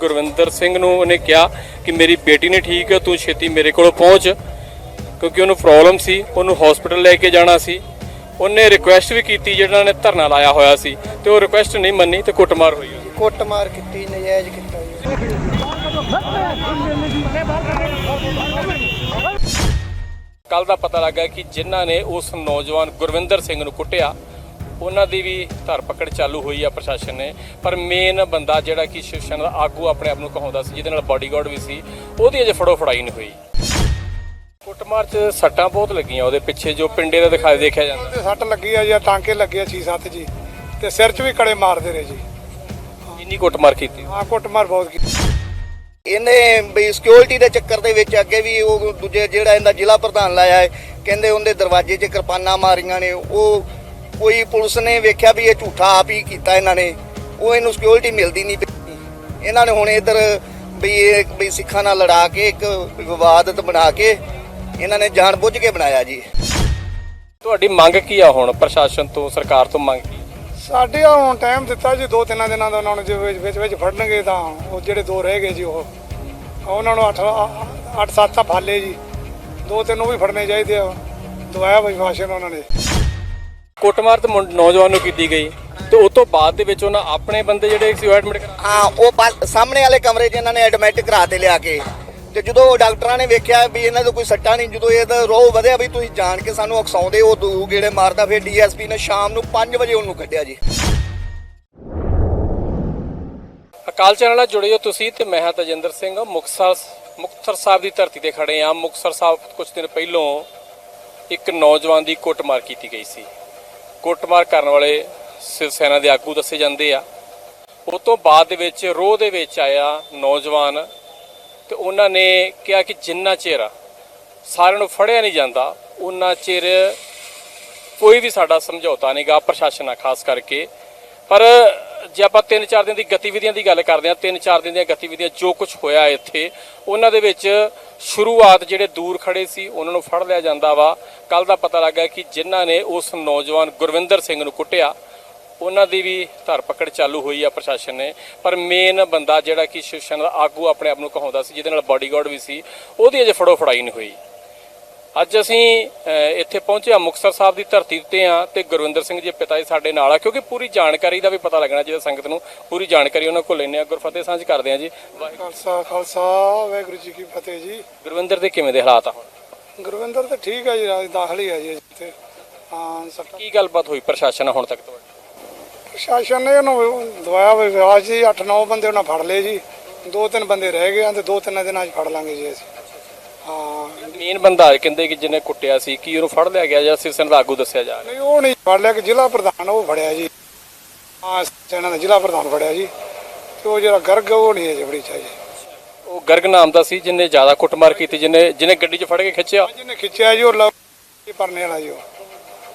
ਗੁਰਵਿੰਦਰ ਸਿੰਘ ਨੂੰ ਉਹਨੇ ਕਿਹਾ ਕਿ ਮੇਰੀ ਬੇਟੀ ਨੇ ਠੀਕ ਹੈ ਤੂੰ ਛੇਤੀ ਮੇਰੇ ਕੋਲ ਪਹੁੰਚ। ਕਿਉਂਕਿ ਉਹਨੂੰ ਪ੍ਰੋਬਲਮ ਸੀ ਉਹਨੂੰ ਹਸਪੀਟਲ ਲੈ ਕੇ ਜਾਣਾ ਸੀ। ਉਹਨੇ ਰਿਕੁਐਸਟ ਵੀ ਕੀਤੀ ਜਿਹੜਾ ਨੇ ਧਰਨਾ ਲਾਇਆ ਹੋਇਆ ਸੀ ਤੇ ਉਹ ਰਿਕੁਐਸਟ ਨਹੀਂ ਮੰਨੀ ਤੇ ਕੁੱਟਮਾਰ ਹੋਈ। ਕੁੱਟਮਾਰ ਕੀਤੀ ਨਜਾਇਜ਼ ਕੀਤਾ ਕੱਲ ਦਾ ਪਤਾ ਲੱਗਾ ਕਿ ਜਿਨ੍ਹਾਂ ਨੇ ਉਸ ਨੌਜਵਾਨ ਗੁਰਵਿੰਦਰ ਸਿੰਘ ਨੂੰ ਕੁੱਟਿਆ ਉਹਨਾਂ ਦੀ ਵੀ ਧਰਪਕੜ ਚਾਲੂ ਹੋਈ ਆ ਪ੍ਰਸ਼ਾਸਨ ਨੇ। ਪਰ ਮੇਨ ਬੰਦਾ ਜਿਹੜਾ ਕਿ ਸ਼ਿਵ ਸੈਨਾ ਦਾ ਆਗੂ ਆਪਣੇ ਆਪ ਨੂੰ ਕਹਾਉਂਦਾ ਸੀ ਜਿਹਦੇ ਨਾਲ ਬਾਡੀਗਾਰਡ ਵੀ ਸੀ ਉਹਦੀ ਅਜੇ ਫੜੋ ਫੜਾਈ ਨਹੀਂ ਹੋਈ। ਕੁੱਟਮਾਰ 'ਚ ਸੱਟਾਂ ਬਹੁਤ ਲੱਗੀਆਂ ਉਹਦੇ ਪਿੱਛੇ ਜੋ ਪਿੰਡੇ ਦਾ ਦਿਖਾਈ ਦੇਖਿਆ ਜਾਂਦਾ। ਤੇ ਸੱਟ ਲੱਗੀ ਆ ਜਾਂ ਟਾਂਕੇ ਲੱਗੇ ਆ 6-7 ਜੀ ਤੇ ਸਿਰ 'ਚ ਵੀ ਕੜੇ ਮਾਰਦੇ ਰਹੇ ਜੀ। ਇੰਨੀ ਕੁੱਟਮਾਰ ਕੀਤੀ? ਆ ਕੁੱਟਮਾਰ ਬਹੁਤ ਕੀਤੀ। ਇਹਨੇ ਵੀ ਸਿਕਿਉਰਿਟੀ ਦੇ ਚੱਕਰ ਦੇ ਵਿੱਚ ਅੱਗੇ ਵੀ ਉਹ ਦੂਜੇ ਜਿਹੜਾ ਇਹਦਾ ਜ਼ਿਲ੍ਹਾ ਪ੍ਰਧਾਨ ਲਾਇਆ ਹੈ ਕਹਿੰਦੇ ਉਹਦੇ ਦਰਵਾਜ਼ੇ 'ਚ ਕਿਰਪਾਨਾਂ ਮਾਰੀਆਂ ਨੇ ਉਹ ਕੋਈ ਪੁਲਿਸ ਨੇ ਵੇਖਿਆ ਵੀ ਇਹ ਝੂਠਾ ਆਪ ਹੀ ਕੀਤਾ ਇਹਨਾਂ ਨੇ ਉਹ ਇਹਨੂੰ ਸਿਕਿਉਰਿਟੀ ਮਿਲਦੀ ਨਹੀਂ ਪਈ। ਇਹਨਾਂ ਨੇ ਹੁਣ ਇਧਰ ਵੀ ਇਹ ਵੀ ਸਿੱਖਾਂ ਨਾਲ ਲੜਾ ਕੇ ਇੱਕ ਵਿਵਾਦਤ ਬਣਾ ਕੇ ਇਹਨਾਂ ਨੇ ਜਾਣਬੁੱਝ ਕੇ ਬਣਾਇਆ ਜੀ। ਤੁਹਾਡੀ ਮੰਗ ਕੀ ਆ ਹੁਣ ਪ੍ਰਸ਼ਾਸਨ ਤੋਂ ਸਰਕਾਰ ਤੋਂ ਮੰਗ ਕੀ? ਸਾਡੇ ਆ ਹੁਣ ਟਾਈਮ ਦਿੱਤਾ ਜੀ ਦੋ ਤਿੰਨਾਂ ਦਿਨਾਂ ਦਾ ਉਹਨਾਂ ਨੂੰ ਜੇ ਵਿੱਚ ਵਿੱਚ ਵਿੱਚ ਫੜਨਗੇ ਤਾਂ ਉਹ ਜਿਹੜੇ ਦੋ ਰਹਿ ਗਏ ਜੀ ਉਹ। ਉਹਨਾਂ ਨੂੰ 8 8 7 ਤਾਂ ਫਾਲੇ ਜੀ। ਦੋ ਤਿੰਨ ਉਹ ਵੀ ਫੜਨੇ ਚਾਹੀਦੇ ਆ। ਦਵਾਇਆ ਵਿਸ਼ਵਾਸਨ ਉਹਨਾਂ ਨੇ। ਕੁੱਟਮਾਰ ਤੇ ਮੁੰਡ- ਨੌਜਵਾਨ ਨੂੰ ਕੀਤੀ ਗਈ। ਤੇ ਉਸ ਤੋਂ ਬਾਅਦ ਦੇ ਵਿੱਚ ਉਹਨਾਂ ਆਪਣੇ ਬੰਦੇ ਜਿਹੜੇ ਸੀ ਐਡਮਿਟ ਕਰਾ ਹਾਂ ਉਹ ਸਾਹਮਣੇ ਵਾਲੇ ਕਮਰੇ 'ਚ ਇਹਨਾਂ ਨੇ ਐਡਮਿਟ ਕਰਾ ਤੇ ਲਿਆ ਕੇ। ਤੇ ਜਦੋਂ ਡਾਕਟਰਾਂ ਨੇ ਵੇਖਿਆ ਵੀ ਇਹਨਾਂ ਦਾ ਕੋਈ ਸੱਟਾ ਨਹੀਂ ਜਦੋਂ ਇਹਦਾ ਰੋਹ ਵਧਿਆ ਵੀ ਤੁਸੀਂ ਜਾਣ ਕੇ ਸਾਨੂੰ ਉਕਸਾਉਂਦੇ ਉਹ ਦੂ ਗੇੜੇ ਮਾਰਦਾ ਫਿਰ ਡੀਐਸਪੀ ਨੇ ਸ਼ਾਮ ਨੂੰ 5 ਵਜੇ ਉਹਨੂੰ ਕੱਢਿਆ ਜੀ। ਅਕਾਲ ਚੈਨਲ ਨਾਲ ਜੁੜੇ ਹੋ ਤੁਸੀਂ ਤੇ ਮੈਂ ਹਾਂ ਤਜਿੰਦਰ ਸਿੰਘ। ਮੁਕਤਸਰ ਮੁਕਤਸਰ ਸਾਹਿਬ ਦੀ ਧਰਤੀ ਤੇ ਖੜੇ ਆ ਮੁਕਤਸਰ ਸਾਹਿਬ ਕੁਝ ਦਿਨ ਪਹਿਲਾਂ ਇੱਕ ਨੌਜਵਾਨ ਦੀ ਕੁੱਟਮਾਰ ਕੀਤੀ ਗਈ ਸੀ। ਕੁੱਟਮਾਰ ਕਰਨ ਵਾਲੇ ਸਿਵ ਸੈਨਾ ਦੇ ਆਗੂ ਦੱਸੇ ਜਾਂਦੇ ਆ। ਉਹ ਤੋਂ ਬਾਅਦ ਦੇ ਵਿੱਚ ਰੋਹ ਦੇ ਵਿੱਚ ਆਇਆ ਨੌਜਵਾਨ ਤੇ ਉਹਨਾਂ ਨੇ ਕਿਹਾ ਕਿ ਜਿੰਨਾ ਚਿਰ ਸਾਰਿਆਂ ਨੂੰ ਫੜਿਆ ਨਹੀਂ ਜਾਂਦਾ, ਉਹਨਾਂ ਚਿਰ ਕੋਈ ਵੀ ਸਾਡਾ ਸਮਝੌਤਾ ਨਹੀਂਗਾ ਪ੍ਰਸ਼ਾਸਨ ਆ ਖਾਸ ਕਰਕੇ। ਪਰ ਜੇ ਆਪਾਂ 3-4 ਦਿਨ ਦੀ ਗਤੀਵਿਧੀਆਂ ਦੀ ਗੱਲ ਕਰਦੇ ਹਾਂ 3-4 ਦਿਨ ਦੀਆਂ ਗਤੀਵਿਧੀਆਂ ਜੋ ਕੁਝ ਹੋਇਆ ਇੱਥੇ, ਉਹਨਾਂ ਦੇ ਵਿੱਚ ਸ਼ੁਰੂਆਤ ਜਿਹੜੇ ਦੂਰ ਖੜੇ ਸੀ, ਉਹਨਾਂ ਨੂੰ ਫੜ ਲਿਆ ਜਾਂਦਾ ਵਾ। ਕੱਲ ਦਾ ਪਤਾ ਲੱਗਾ ਕਿ ਜਿਨ੍ਹਾਂ ਨੇ ਉਸ ਨੌਜਵਾਨ ਗੁਰਵਿੰਦਰ ਸਿੰਘ ਨੂੰ ਕੁੱਟਿਆ, ਉਹਨਾਂ ਦੀ ਵੀ ਧਰਪਕੜ ਚਾਲੂ ਹੋਈ ਆ ਪ੍ਰਸ਼ਾਸਨ ਨੇ। ਪਰ ਮੇਨ ਬੰਦਾ ਜਿਹੜਾ ਕਿ ਸ਼ਿਵ ਸੈਨਾ ਦਾ ਆਗੂ ਆਪਣੇ ਆਪ ਨੂੰ ਕਹਾਉਂਦਾ ਸੀ, ਜਿਹਦੇ ਨਾਲ ਬਾਡੀਗਾਰਡ ਵੀ ਸੀ, ਉਹਦੀ ਅਜੇ ਫੜੋ ਫੜਾਈ ਨਹੀਂ ਹੋਈ। ਅੱਜ ਅਸੀਂ ਇੱਥੇ ਪਹੁੰਚੇ ਆ ਮੁਕਤਸਰ ਸਾਹਿਬ ਦੀ ਧਰਤੀ ਤੇ ਆ ਤੇ ਗੁਰਵਿੰਦਰ ਸਿੰਘ ਜੀ ਪਿਤਾ ਜੀ ਸਾਡੇ ਨਾਲ ਆ ਕਿਉਂਕਿ ਪੂਰੀ ਜਾਣਕਾਰੀ ਦਾ ਵੀ ਪਤਾ ਲੱਗਣਾ ਚਾਹੀਦਾ ਸੰਗਤ ਨੂੰ ਪੂਰੀ ਜਾਣਕਾਰੀ ਉਹਨਾਂ ਕੋਲ ਲੈਣੇ ਆ ਗੁਰਫਤਿਹ ਸਾਂਝ ਕਰਦੇ ਆ ਜੀ। ਵਾਹਿਗੁਰੂ। ਖਾਲਸਾ ਖਾਲਸਾ ਵਾਹਿਗੁਰੂ ਜੀ ਕੀ ਫਤਿਹ ਜੀ। ਗੁਰਵਿੰਦਰ ਦੇ ਕਿਵੇਂ ਦੇ ਹਾਲਾਤ ਆ ਹੁਣ? ਗੁਰਵਿੰਦਰ ਤਾਂ ਠੀਕ ਹੈ ਜੀ ਦਾਖਲ ਹੀ ਹੈ ਜੀ ਇੱਥੇ ਹਾਂ ਸੱਟਾ ਕੀ ਗੱਲਬਾਤ ਹੋਈ ਪ੍ਰਸ਼ਾਸਨ ਹੁਣ ਤੱਕ ਤੁਹਾਡੀ? ਪ੍ਰਸ਼ਾਸਨ ਨੇ ਉਹਨੂੰ ਦਵਾਇਆ ਵਿਸ਼ਵਾਸ ਜੀ 8-9 ਬੰਦੇ ਉਹਨਾਂ ਫੜ ਲਏ ਜੀ। ਦੋ ਤਿੰਨ ਬੰਦੇ ਰਹਿ ਗਏ ਆ ਤੇ ਦੋ ਤਿੰਨ ਦਿਨਾਂ 'ਚ ਫੜ ਲਾਂਗੇ ਜੀ ਅਸੀਂ। ਮੇਨ ਬੰਦਾ ਕਹਿੰਦੇ ਕਿ ਜਿਹਨੇ ਕੁੱਟਿਆ ਸੀ ਕੀ ਉਹਨੂੰ ਫੜ ਲਿਆ ਗਿਆ ਜਾਂ ਸਿਵ ਸੈਨਾ ਦਾ ਆਗੂ ਦੱਸਿਆ ਜਾ ਰਿਹਾ? ਨਹੀਂ ਉਹ ਨਹੀਂ ਫੜ ਲਿਆ ਕਿ ਜ਼ਿਲ੍ਹਾ ਪ੍ਰਧਾਨ ਉਹ ਫੜਿਆ ਜੀ। ਹਾਂ ਸੈਨਾ ਦਾ ਜ਼ਿਲ੍ਹਾ ਪ੍ਰਧਾਨ ਫੜਿਆ ਜੀ। ਤੇ ਉਹ ਜਿਹੜਾ ਗਰਗ ਉਹ ਨਹੀਂ ਹੈ ਜਬੜੀ ਚਾਹੀਏ ਉਹ ਗਰਗ ਨਾਮ ਦਾ ਸੀ ਜਿਹਨੇ ਜ਼ਿਆਦਾ ਕੁੱਟਮਾਰ ਕੀਤੀ ਜਿਹਨੇ ਜਿਹਨੇ ਗੱਡੀ 'ਚ ਫੜ ਕੇ ਖਿੱਚਿਆ? ਜਿਹਨੇ ਖਿੱਚਿਆ ਜੀ ਉਹ ਲਵ ਪਰਨੇ ਵਾਲਾ ਜੀ ਉਹ।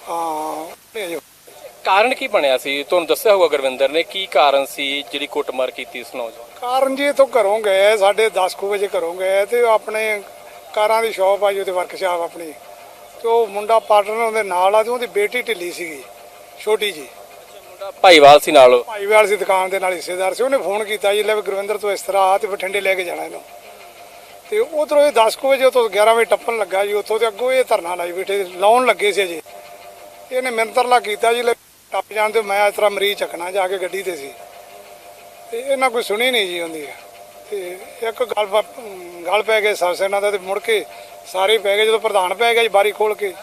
ਹਾਂ ਉਹ ਨਹੀਂ ਹੈ ਜੀ ਕਾਰਨ ਕੀ ਬਣਿਆ ਸੀ? ਤੁਹਾਨੂੰ ਦੱਸਿਆ ਹੋਊਗਾ ਗੁਰਵਿੰਦਰ ਨੇ ਕੀ ਕਾਰਨ ਸੀ ਜਿਹੜੀ ਕੁੱਟਮਾਰ ਕੀਤੀ ਉਸ ਨੌਜਵਾਨ? ਕਾਰਨ ਜੀ ਇਥੋਂ ਘਰੋਂ ਗਏ ਸਾਡੇ 10 ਕੁ ਵਜੇ ਘਰੋਂ ਗਏ ਤੇ ਆਪਣੇ ਕਾਰਾਂ ਦੀ ਸ਼ਾਪ ਆ ਜੀ ਉਹਦੇ ਵਰਕਸ਼ਾਪ ਆਪਣੀ। ਤੇ ਉਹ ਮੁੰਡਾ ਪਾਰਟਨਰ ਉਹਦੇ ਨਾਲ ਆ ਤੇ ਉਹਦੀ ਬੇਟੀ ਢਿੱਲੀ ਸੀਗੀ ਛੋਟੀ ਜੀ। ਮੁੰਡਾ ਭਾਈਵਾਲ ਸੀ ਨਾਲ ਭਾਈਵਾਲ ਸੀ ਦੁਕਾਨ ਦੇ ਨਾਲ ਹਿੱਸੇਦਾਰ ਸੀ। ਉਹਨੇ ਫੋਨ ਕੀਤਾ ਜੀ ਲੈ ਵੀ ਗੁਰਵਿੰਦਰ ਤੋਂ ਇਸ ਤਰ੍ਹਾਂ ਆ ਤੇ ਬਠਿੰਡੇ ਲੈ ਕੇ ਜਾਣਾ ਇਹਨੂੰ। ਤੇ ਉਧਰੋਂ ਇਹ 10 ਕੁ ਵਜੇ ਤੋਂ 11 ਵਜੇ ਟੱਪਣ ਲੱਗਾ ਜੀ ਉੱਥੋਂ ਤੇ ਅੱਗੋਂ ਇਹ ਧਰਨਾ ਲਾਈ ਬੈਠੇ ਲਾਉਣ ਲੱਗੇ ਸੀ ਜੀ ਇਹਨੇ ਮਿੰਤਰਲਾ ਕੀਤਾ ਜੀ ਲੈ ਟੱਪ ਜਾਣ ਤੇ ਮੈਂ ਇਸ ਤਰ੍ਹਾਂ ਮਰੀਜ਼ ਚੱਕਣਾ ਜਾ ਕੇ ਗੱਡੀ ਤੇ ਸੀ। ਤੇ ਇਹਨਾਂ ਕੋਈ ਸੁਣੀ ਨਹੀਂ ਜੀ ਹੁੰਦੀ ਤੇ ਇੱਕ ਗੱਲ ਪ- ਗੱਲ ਪੈ ਗਏ ਸਭ ਸੈਨਾ ਦਾ ਤੇ ਮੁੜ ਕੇ ਸਾਰੇ ਪੈ ਗਏ ਜਦੋਂ ਪ੍ਰਧਾਨ ਪੈ ਗਿਆ ਜੀ ਬਾਰੀ ਖੋਲ ਕੇ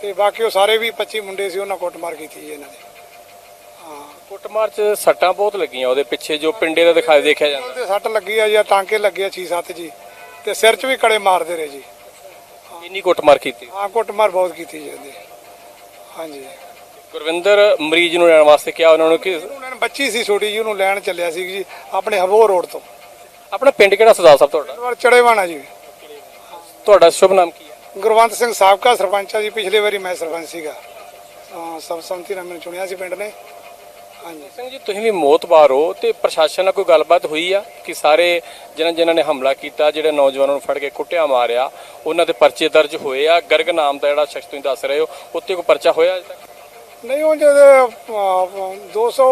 ਤੇ ਬਾਕੀ ਉਹ ਸਾਰੇ ਵੀ 25 ਮੁੰਡੇ ਸੀ ਉਹਨਾਂ ਕੁੱਟਮਾਰ ਕੀਤੀ ਜੀ ਇਹਨਾਂ ਨੇ। ਕੁੱਟਮਾਰ 'ਚ ਸੱਟਾਂ ਬਹੁਤ ਲੱਗੀਆਂ ਉਹਦੇ ਪਿੱਛੇ ਜੋ ਪਿੰਡੇ ਦਾ ਦਿਖਾਈ ਦੇਖਿਆ ਜਾਂਦਾ। ਤੇ ਸੱਟ ਲੱਗੀ ਆ ਜੀ ਆਹ ਟਾਂਕੇ ਲੱਗੇ ਆ 6-7 ਜੀ ਤੇ ਸਿਰ 'ਚ ਵੀ ਕੜੇ ਮਾਰਦੇ ਰਹੇ ਜੀ। ਇੰਨੀ ਕੁੱਟਮਾਰ ਕੀਤੀ? ਹਾਂ ਕੁੱਟਮਾਰ ਬਹੁਤ ਕੀਤੀ ਜੀ ਉਹਦੀ ਹਾਂਜੀ। ਗੁਰਵਿੰਦਰ ਮਰੀਜ਼ ਨੂੰ ਲੈਣ ਵਾਸਤੇ ਕਿਹਾ ਉਹਨਾਂ ਨੂੰ ਕਿ ਉਹਨਾਂ ਨੇ ਬੱਚੀ ਸੀ ਛੋਟੀ ਜੀ ਉਹਨੂੰ ਲੈਣ ਚੱਲਿਆ ਸੀ ਜੀ ਆਪਣੇ ਹਬੋ ਰੋਡ ਤੋਂ। ਆਪਣਾ ਪਿੰਡ ਕਿਹੜਾ ਸਰਦਾਰ ਸਾਹਿਬ ਤੁਹਾਡਾ? ਚੜੇਵਾਣਾ ਜੀ। ਤੁਹਾਡਾ ਸ਼ੁਭ ਨਾਮ ਕੀ ਹੈ? ਗੁਰਵੰਤ ਸਿੰਘ ਸਾਬਕਾ ਸਰਪੰਚ ਆ ਜੀ ਪਿਛਲੇ ਵਾਰੀ ਮੈਂ ਸਰਪੰਚ ਸੀਗਾ। ਹਾਂ ਸਭ ਸੰਮਤੀ ਨਾਲ ਮੈਨੂੰ ਚੁਣਿਆ ਸੀ ਪਿੰਡ ਨੇ। ਹਾਂਜੀ। ਸਿੰਘ ਜੀ ਤੁਸੀਂ ਵੀ ਮੌਤਬਾਰ ਹੋ ਤੇ ਪ੍ਰਸ਼ਾਸਨ ਨਾਲ ਕੋਈ ਗੱਲਬਾਤ ਹੋਈ ਆ ਕਿ ਸਾਰੇ ਜਿਨ੍ਹਾਂ ਜਿਨ੍ਹਾਂ ਨੇ ਹਮਲਾ ਕੀਤਾ ਜਿਹੜੇ ਨੌਜਵਾਨਾਂ ਨੂੰ ਫੜ ਕੇ ਕੁੱਟਿਆ ਮਾਰਿਆ ਉਹਨਾਂ ਦੇ ਪਰਚੇ ਦਰਜ ਹੋਏ ਆ? ਗਰਗ ਨਾਮ ਦਾ ਜਿਹੜਾ ਸ਼ਖਸ ਤੁਸੀਂ ਦੱਸ ਰਹੇ ਹੋ ਉੱਤੇ ਕੋਈ ਪਰਚਾ ਹੋਇਆ ਅਜੇ ਤੱਕ? ਨਹੀਂ ਉਹ ਜਦ 200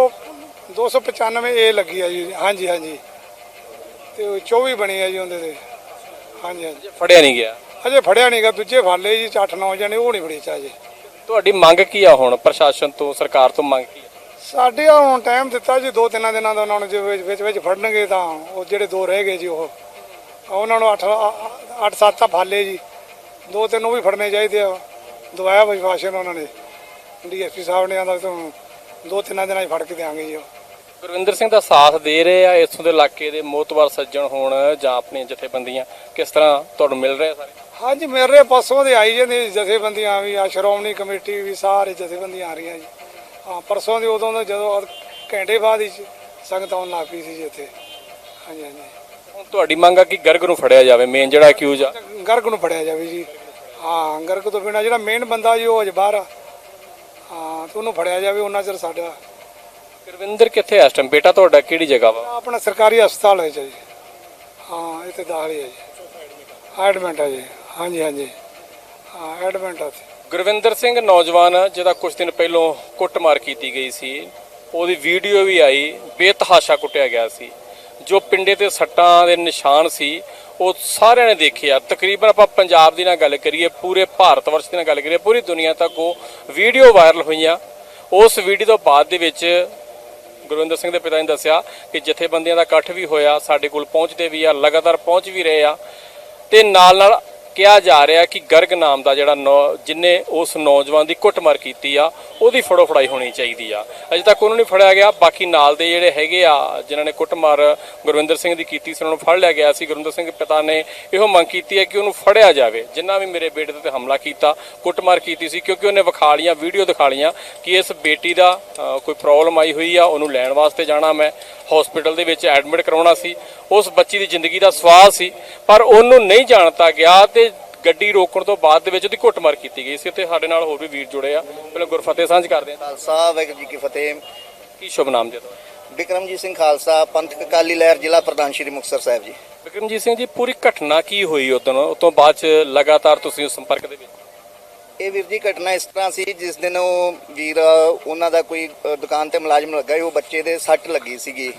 295 ਏ ਲੱਗੀ ਆ ਜੀ। ਹਾਂਜੀ ਹਾਂਜੀ। ਤੇ ਉਹ 24 ਬਣੀ ਆ ਜੀ ਉਹਦੇ ਤੇ। ਹਾਂਜੀ ਹਾਂਜੀ। ਫੜਿਆ ਨਹੀਂ ਗਿਆ? ਅਜੇ ਫੜਿਆ ਨਹੀਂਗਾ ਦੂਜੇ ਫਾਲੇ ਜੀ 8-9 ਜਣੇ ਉਹ ਨਹੀਂ ਫੜੇ ਚਾ ਜੀ। ਤੁਹਾਡੀ ਮੰਗ ਕੀ ਆ ਹੁਣ ਪ੍ਰਸ਼ਾਸਨ ਤੋਂ ਸਰਕਾਰ ਤੋਂ ਮੰਗ ਕੀ ਆ? ਸਾਡੇ ਆ ਹੁਣ ਟਾਈਮ ਦਿੱਤਾ ਜੀ ਦੋ ਤਿੰਨਾਂ ਦਿਨਾਂ ਦਾ ਉਹਨਾਂ ਨੂੰ ਜੇ ਵਿੱਚ ਵਿੱਚ ਵਿੱਚ ਫੜਨਗੇ ਤਾਂ ਉਹ ਜਿਹੜੇ ਦੋ ਰਹਿ ਗਏ ਜੀ ਉਹ। ਉਹਨਾਂ ਨੂੰ 8 8 7 ਤਾਂ ਫਾਲੇ ਜੀ। ਦੋ ਤਿੰਨ ਉਹ ਵੀ ਫੜਨੇ ਚਾਹੀਦੇ ਆ। ਦਵਾਇਆ ਵਿਸ਼ਵਾਸਨ ਉਹਨਾਂ ਨੇ। ਡੀਐਸਪੀ ਸਾਹਿਬ ਨੇ ਆਂਦਾ ਤੁਹਾਨੂੰ ਦੋ ਤਿੰਨਾਂ ਦਿਨਾਂ 'ਚ ਫੜ ਕੇ ਦੇਾਂਗੇ ਜੀ ਉਹ। ਗੁਰਵਿੰਦਰ ਸਿੰਘ ਦਾ ਸਾਥ ਦੇ ਰਹੇ ਆ ਇਥੋਂ ਦੇ ਇਲਾਕੇ ਦੇ ਮੋਤਵਾਰ ਸੱਜਣ ਹੋਣ ਜਾਂ ਆਪਣੀਆਂ ਜਥੇਬੰਦੀਆਂ ਕਿਸ ਤਰ੍ਹਾਂ ਤੁਹਾਨੂੰ ਮਿਲ ਰਹੇ ਸਾਰੇ? ਹਾਂਜੀ ਮੇਰੇ ਪਾਸੋਂ ਦੇ ਆਈ ਜਾਂਦੇ ਜਥੇਬੰਦੀਆਂ ਵੀ ਆ ਸ਼੍ਰੋਮਣੀ ਕਮੇਟੀ ਵੀ ਸਾਰੇ ਜਥੇਬੰਦੀਆਂ ਆ ਰਹੀਆਂ ਜੀ। ਹਾਂ ਪਰਸੋਂ ਦੀ ਉਦੋਂ ਦਾ ਜਦੋਂ ਘੰਟੇ ਬਾਅਦ ਹੀ ਸੰਗਤ ਆਉਣ ਲੱਗ ਪਈ ਸੀ ਜੀ ਇੱਥੇ। ਹਾਂਜੀ ਹਾਂਜੀ। ਹੁਣ ਤੁਹਾਡੀ ਮੰਗ ਆ ਕਿ ਗਰਗ ਨੂੰ ਫੜਿਆ ਜਾਵੇ ਮੇਨ ਜਿਹੜਾ ਅਕਿਊਜ਼ ਆ। ਗਰਗ ਨੂੰ ਫੜਿਆ ਜਾਵੇ ਜੀ। ਹਾਂ ਗਰਗ ਤੋਂ ਬਿਨਾ ਜਿਹੜਾ ਮੇਨ ਬੰਦਾ ਜੀ ਉਹ ਅਜ ਬਾਹਰ ਆ। ਹਾਂ ਤੇ ਉਹਨੂੰ ਫੜਿਆ ਜਾਵੇ ਉਹਨਾਂ ਚਿਰ ਸਾਡਾ ਗੁਰਵਿੰਦਰ ਕਿੱਥੇ ਆ ਇਸ ਟਾਈਮ ਬੇਟਾ ਤੁਹਾਡਾ ਕਿਹੜੀ ਜਗ੍ਹਾ ਵਾ? ਆਪਣਾ ਸਰਕਾਰੀ ਹਸਪਤਾਲ ਹੈ ਜੀ ਹਾਂ ਇੱਥੇ ਦਾਖਲ ਹੀ ਹੈ ਜੀ। ਐਡਮਿਟ ਹੈ ਜੀ। ਹਾਂਜੀ ਹਾਂਜੀ। ਹਾਂ ਐਡਮਿਟ ਇੱਥੇ। ਗੁਰਵਿੰਦਰ ਸਿੰਘ ਨੌਜਵਾਨ ਜਿਹਦਾ ਕੁਝ ਦਿਨ ਪਹਿਲਾਂ ਕੁੱਟਮਾਰ ਕੀਤੀ ਗਈ ਸੀ। ਉਹਦੀ ਵੀਡੀਓ ਵੀ ਆਈ ਬੇਤਹਾਸ਼ਾ ਕੁੱਟਿਆ ਗਿਆ ਸੀ। ਜੋ ਪਿੰਡੇ ਤੇ ਸੱਟਾਂ ਦੇ ਨਿਸ਼ਾਨ ਸੀ ਉਹ ਸਾਰਿਆਂ ਨੇ ਦੇਖਿਆ ਤਕਰੀਬਨ ਆਪਾਂ ਪੰਜਾਬ ਦੀ ਨਾਲ ਗੱਲ ਕਰੀਏ ਪੂਰੇ ਭਾਰਤ ਵਰਸ਼ ਦੀ ਨਾਲ ਗੱਲ ਕਰੀਏ ਪੂਰੀ ਦੁਨੀਆ ਤੱਕ ਉਹ ਵੀਡੀਓ ਵਾਇਰਲ ਹੋਈਆਂ। ਉਸ ਵੀਡੀਓ ਤੋਂ ਬਾਅਦ ਦੇ ਵਿੱਚ ਗੁਰਵਿੰਦਰ ਸਿੰਘ ਦੇ ਪਿਤਾ ਨੇ ਦੱਸਿਆ ਕਿ ਜਥੇਬੰਦੀਆਂ ਦਾ ਇਕੱਠ ਵੀ ਹੋਇਆ, ਸਾਡੇ ਕੋਲ ਪਹੁੰਚਦੇ ਵੀ ਆ, ਲਗਾਤਾਰ ਪਹੁੰਚ ਵੀ ਰਹੇ ਆ ਤੇ ਨਾਲ ਨਾਲ ਕਿਹਾ ਜਾ ਰਿਹਾ ਕਿ ਗਰਗ ਨਾਮ ਦਾ ਜਿਹੜਾ ਨੌ- ਜਿਨੇ ਉਸ ਨੌਜਵਾਨ ਦੀ ਕੁੱਟਮਾਰ ਕੀਤੀ ਆ, ਉਹਦੀ ਫੜੋ ਫੜਾਈ ਹੋਣੀ ਚਾਹੀਦੀ ਆ। ਅਜੇ ਤੱਕ ਉਹਨੂੰ ਨਹੀਂ ਫੜਿਆ ਗਿਆ। ਬਾਕੀ ਨਾਲ ਦੇ ਜਿਹੜੇ ਹੈਗੇ ਆ, ਜਿਨ੍ਹਾਂ ਨੇ ਕੁੱਟਮਾਰ ਗੁਰਵਿੰਦਰ ਸਿੰਘ ਦੀ ਕੀਤੀ ਸੀ, ਉਹਨਾਂ ਨੂੰ ਫੜ ਲਿਆ ਗਿਆ ਸੀ। ਗੁਰਵਿੰਦਰ ਸਿੰਘ ਪਿਤਾ ਨੇ ਇਹੋ ਮੰਗ ਕੀਤੀ ਹੈ ਕਿ ਉਹਨੂੰ ਫੜਿਆ ਜਾਵੇ। ਜਿਨ੍ਹਾਂ ਵੀ ਮੇਰੇ ਬੇਟੇ ਤੇ ਹਮਲਾ ਕੀਤਾ, ਕੁੱਟਮਾਰ ਕੀਤੀ ਸੀ, ਕਿਉਂਕਿ ਉਹਨੇ ਵਿਖਾ ਲੀਆਂ ਵੀਡੀਓ ਦਿਖਾ ਲੀਆਂ ਕਿ ਇਸ ਬੇਟੀ ਦਾ ਕੋਈ ਪ੍ਰੋਬਲਮ ਆਈ ਹੋਈ ਆ, ਉਹਨੂੰ ਲੈਣ ਵਾਸਤੇ ਜਾਣਾ ਮੈਂ, ਹਸਪੀਟਲ ਦੇ ਵਿੱਚ ਐਡਮਿਟ ਕਰਾਉਣਾ ਸੀ। ਉਸ ਬੱਚੀ ਦੀ ਜ਼ਿੰਦਗੀ ਦਾ ਸਵਾਲ ਸੀ, ਪਰ ਉਹਨੂੰ ਨਹੀਂ ਜਾਣਤਾ ਗਿਆ ਤੇ ਗੱਡੀ ਰੋਕਣ ਤੋਂ ਬਾਅਦ ਦੇ ਵਿੱਚ ਉਹਦੀ ਕੁੱਟਮਾਰ ਕੀਤੀ ਗਈ ਸੀ ਤੇ ਸਾਡੇ ਨਾਲ ਹੋਰ ਵੀ ਵੀਰ ਜੁੜੇ ਆ। ਪਹਿਲਾਂ ਗੁਰਫਤਿਹ ਸਾਂਝ ਕਰਦੇ ਆ। ਖਾਲਸਾ ਵਾਹਿਗੁਰੂ ਜੀ ਕੀ ਫਤਿਹ। ਕੀ ਸ਼ੁਭ ਨਾਮ ਜੀ ਤੁਹਾਡਾ? ਬਿਕਰਮਜੀਤ ਸਿੰਘ ਖਾਲਸਾ ਪੰਥਕ ਅਕਾਲੀ ਲਹਿਰ ਜ਼ਿਲ੍ਹਾ ਪ੍ਰਧਾਨ ਸ਼੍ਰੀ ਮੁਕਤਸਰ ਸਾਹਿਬ ਜੀ। ਵਿਕਰਮਜੀਤ ਸਿੰਘ ਜੀ ਪੂਰੀ ਘਟਨਾ ਕੀ ਹੋਈ ਉਦੋਂ? ਉਸ ਤੋਂ ਬਾਅਦ ਚ ਲਗਾਤਾਰ ਤੁਸੀਂ ਉਸ ਸੰਪਰਕ ਦੇ ਵਿੱਚ? ਇਹ ਵੀਰ ਜੀ ਘਟਨਾ ਇਸ ਤਰ੍ਹਾਂ ਸੀ ਜਿਸ ਦਿਨ ਉਹ ਵੀਰ ਉਹਨਾਂ ਦਾ ਕੋਈ ਦੁਕਾਨ ਤੇ ਮੁਲਾਜ਼ਮ ਲੱਗਾ ਸੀ ਉਹ ਬੱਚੇ ਦੇ ਸੱਟ ਲੱਗੀ ਸੀਗੀ।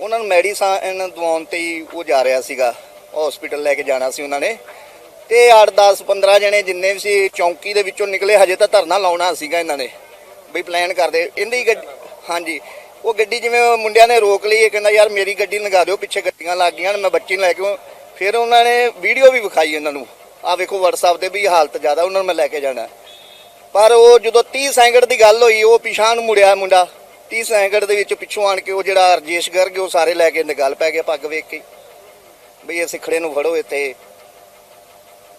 ਉਹਨਾਂ ਨੂੰ ਮੈਡੀਸਨ ਦਵਾਉਣ ਤੇ ਹੀ ਉਹ ਜਾ ਰਿਹਾ ਸੀਗਾ। ਹਸਪੀਟਲ ਲੈ ਕੇ ਜਾਣਾ ਸੀ ਉਹਨਾਂ ਨੇ। ਤੇ 8 10 15 ਜਣੇ ਜਿੰਨੇ ਵੀ ਸੀ, ਚੌਂਕੀ ਦੇ ਵਿੱਚੋਂ ਨਿਕਲੇ, ਹਜੇ ਤਾਂ ਧਰਨਾ ਲਾਉਣਾ ਸੀਗਾ ਇਹਨਾਂ ਨੇ। ਬਈ ਪਲਾਨ ਕਰਦੇ। ਇਹਦੀ ਗੱਡੀ, ਹਾਂਜੀ। ਉਹ ਗੱਡੀ ਜਿਵੇਂ ਮੁੰਡਿਆਂ ਨੇ ਰੋਕ ਲਈ, ਇਹ ਕਹਿੰਦਾ, ਯਾਰ, ਮੇਰੀ ਗੱਡੀ ਲਗਾ ਦਿਓ, ਪਿੱਛੇ ਗੱਡੀਆਂ ਲੱਗ ਗਈਆਂ ਨੇ, ਮੈਂ ਬੱਚੀ ਨੂੰ ਲੈ ਕੇ ਫਿਰ ਉਹਨਾਂ ਨੇ ਵੀਡੀਓ ਵੀ ਵਿਖਾਈ ਇਹਨਾਂ ਨੂੰ। ਆ ਵੇਖੋ WhatsApp ਤੇ ਵੀ ਹਾਲਤ ਜ਼ਿਆਦਾ, ਉਹਨਾਂ ਨੂੰ ਮੈਂ ਲੈ ਕੇ ਜਾਣਾ। ਪਰ ਉਹ ਜਦੋਂ 30 ਸੈਂਕੜ ਦੀ ਗੱਲ ਹੋਈ, ਉਹ ਪਿਛਾਂ ਨੂੰ ਮੁੜਿਆ ਮੁੰਡਾ। 30 ਸੈਂਕੜ ਦੇ ਵਿੱਚ ਪਿੱਛੋਂ ਆਣ ਕੇ ਉਹ ਜਿਹੜਾ ਰਜੇਸ਼ ਗਰਗ ਉਹ ਸਾਰੇ ਲੈ ਕੇ ਨਿਗਲ ਪੈ ਗਿਆ ਪੱਗ ਵੇਖ ਕੇ। ਬਈ ਇਹ ਸਿੱਖੜੇ ਨੂੰ ਫੜੋ ਇੱਥੇ।